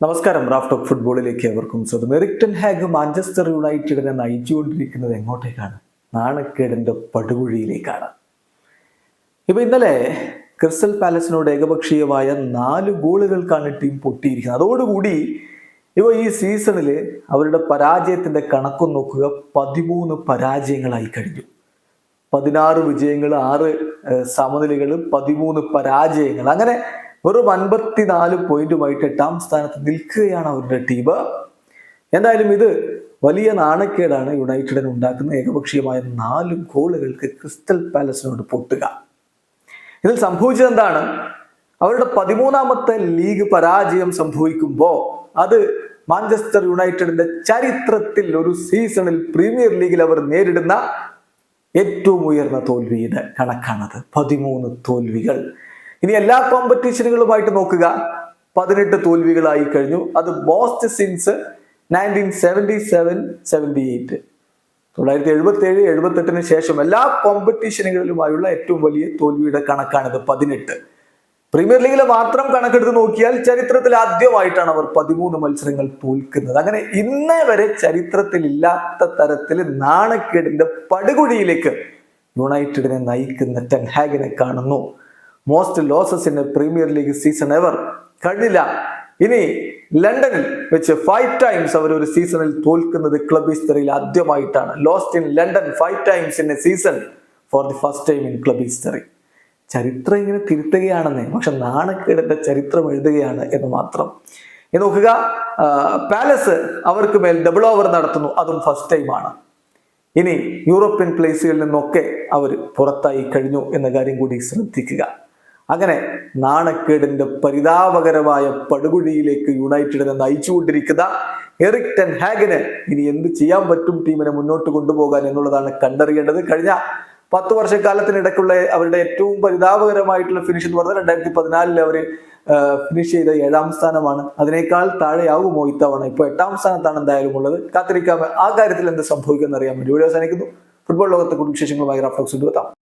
നമസ്കാരം Raf talk ഫുട്ബോളിലേക്ക് ഏവർക്കും സ്വന്തം എറിക്ടൺ ഹാഗ് മാഞ്ചസ്റ്റർ യുണൈറ്റഡിനെ നയിച്ചുകൊണ്ടിരിക്കുന്നത് എങ്ങോട്ടേക്കാണ്? നാണക്കേടിന്റെ പടുകുഴിയിലേക്കാണ്. ഇപ്പൊ ഇന്നലെ ക്രിസ്റ്റൽ പാലസിനോട് ഏകപക്ഷീയമായ നാല് ഗോളുകൾക്കാണ് ടീം പൊട്ടിയിരിക്കുന്നത്. അതോടുകൂടി ഇപ്പൊ ഈ സീസണിൽ അവരുടെ പരാജയത്തിന്റെ കണക്കും നോക്കുക പതിമൂന്ന് പരാജയങ്ങളായി കഴിഞ്ഞു. പതിനാറ് വിജയങ്ങൾ ആറ് സമനിലകൾ പതിമൂന്ന് പരാജയങ്ങൾ അങ്ങനെ വെറും അൻപത്തിനാല് പോയിന്റുമായിട്ട് എട്ടാം സ്ഥാനത്ത് നിൽക്കുകയാണ് അവരുടെ ടീം എന്തായാലും ഇത് വലിയ നാണക്കേടാണ് യുണൈറ്റഡിന് ഉണ്ടാക്കുന്ന ഏകപക്ഷീയമായ നാല് ഗോളുകൾക്ക് ക്രിസ്റ്റൽ പാലസിനോട് പൊട്ടുക. ഇതിൽ സംഭവിച്ചത് എന്താണ്? അവരുടെ പതിമൂന്നാമത്തെ ലീഗ് പരാജയം സംഭവിക്കുമ്പോൾ അത് മാഞ്ചസ്റ്റർ യുണൈറ്റഡിന്റെ ചരിത്രത്തിൽ ഒരു സീസണിൽ പ്രീമിയർ ലീഗിൽ അവർ നേരിടുന്ന ഏറ്റവും ഉയർന്ന തോൽവിയുടെ കണക്കാണത്. പതിമൂന്ന് തോൽവികൾ. ഇനി എല്ലാ കോമ്പറ്റീഷനുകളുമായിട്ട് നോക്കുക. പതിനെട്ട് തോൽവികളായി കഴിഞ്ഞു. അത് most since nineteen seventy seven seventy eight തൊള്ളായിരത്തി എഴുപത്തി ഏഴ് എഴുപത്തെട്ടിന് ശേഷം എല്ലാ കോമ്പറ്റീഷനുകളിലുമായുള്ള ഏറ്റവും വലിയ തോൽവിയുടെ കണക്കാണിത് പതിനെട്ട്. പ്രീമിയർ ലീഗിൽ മാത്രം കണക്കെടുത്ത് നോക്കിയാൽ ചരിത്രത്തിൽ ആദ്യമായിട്ടാണ് അവർ പതിമൂന്ന് മത്സരങ്ങൾ തോൽക്കുന്നത്. അങ്ങനെ ഇന്നേ വരെ ചരിത്രത്തിൽ ഇല്ലാത്ത തരത്തിൽ നാണക്കേടിന്റെ പടുകുഴിയിലേക്ക് യുണൈറ്റഡിനെ നയിക്കുന്ന ടെൻഹാഗിനെ കാണുന്നു. Most losses in a premier league season ever കഴിഞ്ഞില്ല ഇനി ലണ്ടനിൽ വെച്ച് ഫൈവ് ടൈംസ് അവർ ഒരു സീസണിൽ തോൽക്കുന്നത് ക്ലബ് ഹിസ്റ്ററിയിൽ ആദ്യമായിട്ടാണ്. Lost in London five times in a season for the first time in club history ചരിത്രം ഇങ്ങനെ തിരുത്തുകയാണെന്നേ പക്ഷെ നാണക്കേടിന്റെ ചരിത്രം എഴുതുകയാണ് എന്ന് മാത്രം. നോക്കുക പാലസ് അവർക്ക് മേൽ ഡബിൾ ഓവർ നടത്തുന്നു. അതും ഫസ്റ്റ് ടൈമാണ് ഇനി യൂറോപ്യൻ പ്ലേസുകളിൽ നിന്നൊക്കെ അവർ പുറത്തായി കഴിഞ്ഞു എന്ന കാര്യം കൂടി ശ്രദ്ധിക്കുക. അങ്ങനെ നാണക്കേടിന്റെ പരിതാപകരമായ പടുകുഴിയിലേക്ക് യുണൈറ്റഡിനെ നയിച്ചുകൊണ്ടിരിക്കുന്ന എറിക് ടെൻ ഹാഗിന് ഇനി എന്ത് ചെയ്യാൻ പറ്റും ടീമിനെ മുന്നോട്ട് കൊണ്ടുപോകാൻ എന്നുള്ളതാണ് കണ്ടറിയേണ്ടത്. കഴിഞ്ഞ പത്ത് വർഷക്കാലത്തിനിടയ്ക്കുള്ള അവരുടെ ഏറ്റവും പരിതാപകരമായിട്ടുള്ള ഫിനിഷ് എന്ന് പറഞ്ഞാൽ രണ്ടായിരത്തി പതിനാലിൽ അവർ ഫിനിഷ് ചെയ്ത ഏഴാം സ്ഥാനമാണ്. അതിനേക്കാൾ താഴെയാകുമോ ഇത്തവണ? ഇപ്പോൾ എട്ടാം സ്ഥാനത്താണ് എന്തായാലും ഉള്ളത്. കാത്തിരിക്കാം. ആ കാര്യത്തിൽ എന്ത് സംഭവിക്കുമെന്ന് അറിയാൻ വേണ്ടി വീഡിയോ അവസാനിക്കുന്നു. ഫുട്ബോൾ ലോകത്തെ കുടുംബ വിശേഷങ്ങളുമായി റഫ്ലക്സ് എത്താം